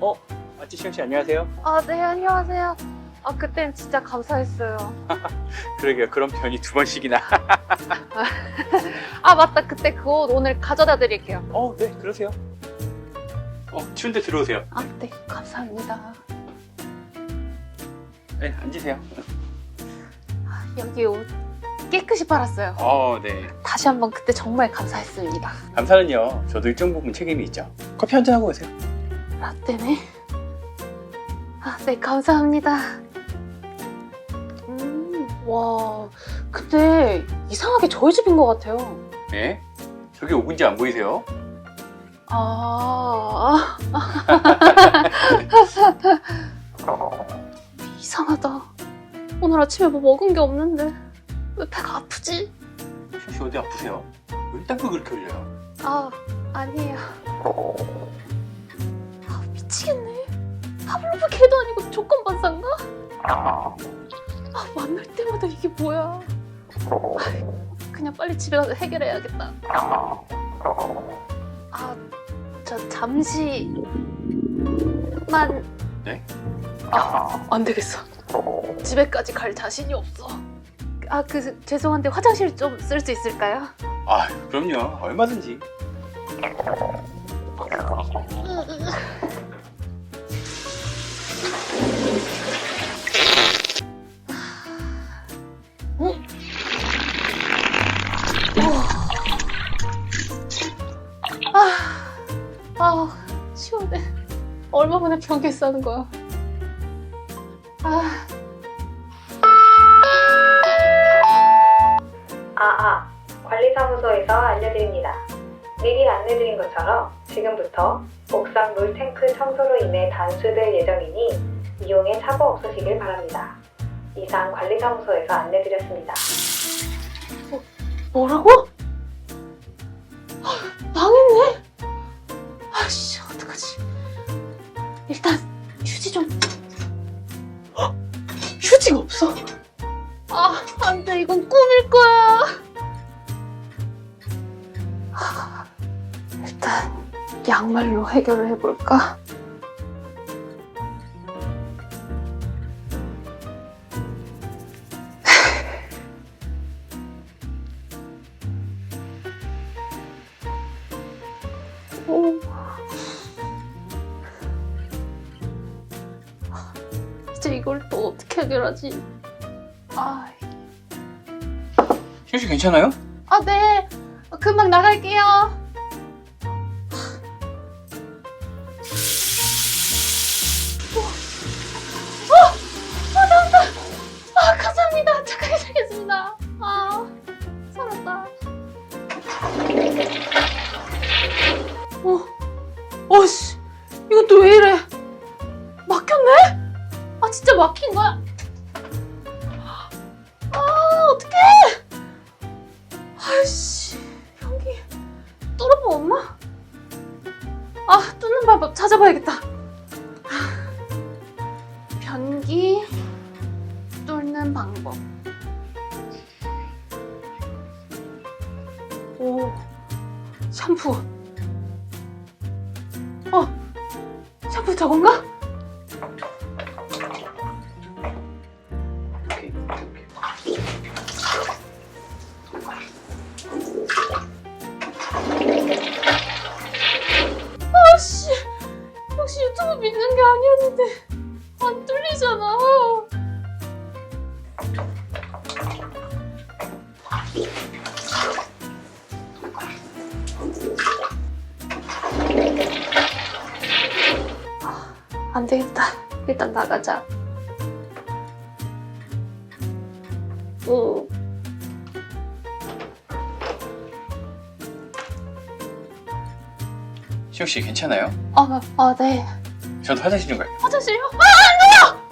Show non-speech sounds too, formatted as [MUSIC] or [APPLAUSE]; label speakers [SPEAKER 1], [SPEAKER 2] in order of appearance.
[SPEAKER 1] 어? 아찌 시영 씨 안녕하세요.
[SPEAKER 2] 아, 네, 안녕하세요. 아, 그땐 진짜 감사했어요. [LAUGHS]
[SPEAKER 1] 그러게요. 그런 편이 두 번씩이나. [LAUGHS]
[SPEAKER 2] 아, 맞다. 그때 그 옷 오늘 가져다 드릴게요.
[SPEAKER 1] 어, 네, 그러세요. 어, 추운데 들어오세요.
[SPEAKER 2] 아, 네, 감사합니다.
[SPEAKER 1] 네, 앉으세요.
[SPEAKER 2] 아, 여기 옷 깨끗이 팔았어요.
[SPEAKER 1] 어, 네.
[SPEAKER 2] 다시 한번 그때 정말 감사했습니다.
[SPEAKER 1] 감사는요. 저도 일정 부분 책임이 있죠. 커피 한 잔 하고 오세요.
[SPEAKER 2] 라떼네. 아, 네, 감사합니다. 음, 와, 근데 이상하게 저희 집인 것 같아요.
[SPEAKER 1] 네. 저기 오분지 안 보이세요?
[SPEAKER 2] 아, [LAUGHS] 이상하다. 오늘 아침에 뭐 먹은 게 없는데 왜 배가 아프지?
[SPEAKER 1] 시영 씨 어디 아프세요? 왜 땀을 그렇게 흘려요?
[SPEAKER 2] 아, 아니에요. 아, 미치겠네. 파블로브 개도 아니고 조건 반사인가? 아, 만날 때마다 이게 뭐야? 그냥 빨리 집에 가서 해결해야겠다. 아, 저 잠시만.
[SPEAKER 1] 네?
[SPEAKER 2] 아, 안 되겠어. 집에까지 갈 자신이 없어. 아, 그 죄송한데 화장실 좀 쓸 수 있을까요?
[SPEAKER 1] 아, 그럼요. 얼마든지.
[SPEAKER 2] 아, 시원해. 얼마 만에 변기 싸는 거야. 아,
[SPEAKER 3] 아, 아, 관리사무소에서 알려드립니다. 미리 안내드린 것처럼 지금부터 옥상 물탱크 청소로 인해 단수될 예정이니 이용에 사고 없으시길 바랍니다. 이상 관리사무소에서 안내드렸습니다.
[SPEAKER 2] 뭐라고? 아, 망했네. 안 돼. 이건 꿈일 거야. 하, 일단 양말로 해결을 해볼까? [LAUGHS] 오. 이제 이걸 또 어떻게 해결하지? 아,
[SPEAKER 1] 시영 씨 괜찮아요?
[SPEAKER 2] 아 네. 금방 나갈게요. 어, 나온다. 아, 감사합니다. 착하게 살겠습니다. 아, 살았다. 어, 어씨, 이건 또 왜 이래? 막혔네? 아, 진짜 막힌 거야? 아이씨, 여기 뚫어보 없나? 아, 뚫는 방법 찾아봐야겠다. 아, 변기 뚫는 방법. 오, 샴푸. 어, 샴푸 저건가? 믿는 게 아니었는데 안 뚫리잖아. 아, 안 되겠다. 일단 나가자. 오.
[SPEAKER 1] 시영 씨 괜찮아요?
[SPEAKER 2] 아, 아, 네.
[SPEAKER 1] 저도 화장실 좀 갈게요.
[SPEAKER 2] 화장실요? 아, 안 돼요!